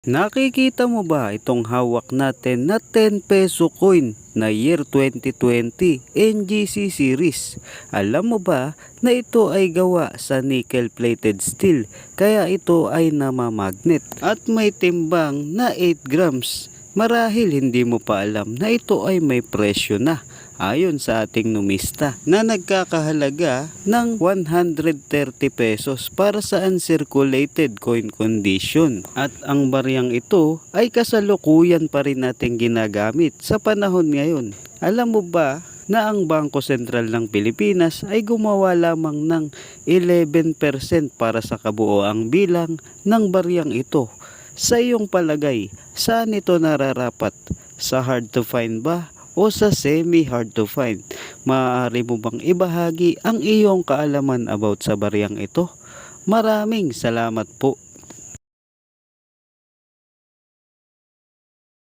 Nakikita mo ba itong hawak natin na 10 peso coin na year 2020 NGC series? Alam mo ba na ito ay gawa sa nickel plated steel kaya ito ay namamagnet at may timbang na 8 grams. Marahil hindi mo pa alam na ito ay may presyo na ayon sa ating numista na nagkakahalaga ng 130 pesos para sa uncirculated coin condition. At ang bariyang ito ay kasalukuyan pa rin natin ginagamit sa panahon ngayon. Alam mo ba na ang Bangko Sentral ng Pilipinas ay gumawa lamang ng 11% para sa kabuoang bilang ng bariyang ito. Sa iyong palagay, saan ito nararapat? Sa hard to find ba o sa semi hard to find? Maaari mo bang ibahagi ang iyong kaalaman about sa bariyang ito? Maraming salamat po.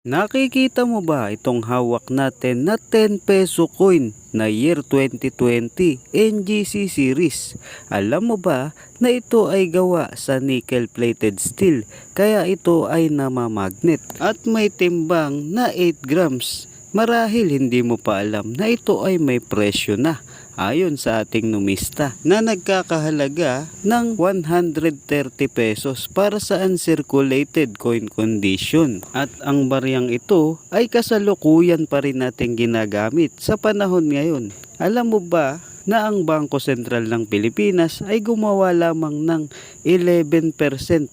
Nakikita mo ba itong hawak natin na 10 peso coin na year 2020 NGC series? Alam mo ba na ito ay gawa sa nickel plated steel kaya ito ay namamagnet at may timbang na 8 grams. Marahil hindi mo pa alam na ito ay may presyo na ayon sa ating numista na nagkakahalaga ng 130 pesos para sa uncirculated coin condition. At ang bariyang ito ay kasalukuyan pa rin natin ginagamit sa panahon ngayon. Alam mo ba na ang Bangko Sentral ng Pilipinas ay gumawa lamang ng 11%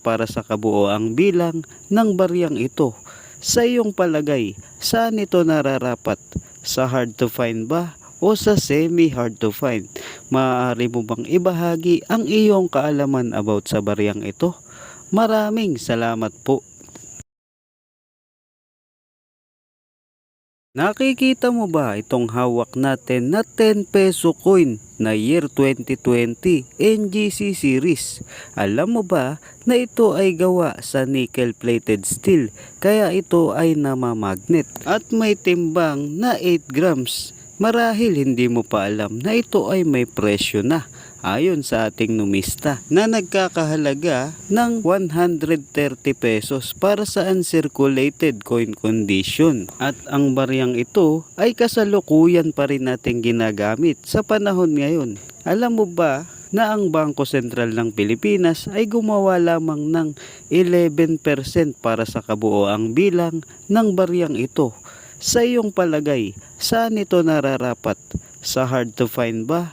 para sa kabuoang bilang ng bariyang ito. Sa iyong palagay, saan ito nararapat? Sa hard to find ba o sa semi hard to find? Maaari mo bang ibahagi ang iyong kaalaman about sa bariyang ito? Maraming salamat po. Nakikita mo ba itong hawak natin na 10 peso coin na year 2020 NGC series? Alam mo ba na ito ay gawa sa nickel plated steel kaya ito ay namamagnet at may timbang na 8 grams. Marahil hindi mo pa alam na ito ay may presyo na ayon sa ating numista na nagkakahalaga ng 130 pesos para sa uncirculated coin condition. At ang bariyang ito ay kasalukuyan pa rin natin ginagamit sa panahon ngayon. Alam mo ba na ang Bangko Sentral ng Pilipinas ay gumawa lamang ng 11% para sa kabuoang bilang ng bariyang ito. Sa iyong palagay, saan ito nararapat? Sa hard to find ba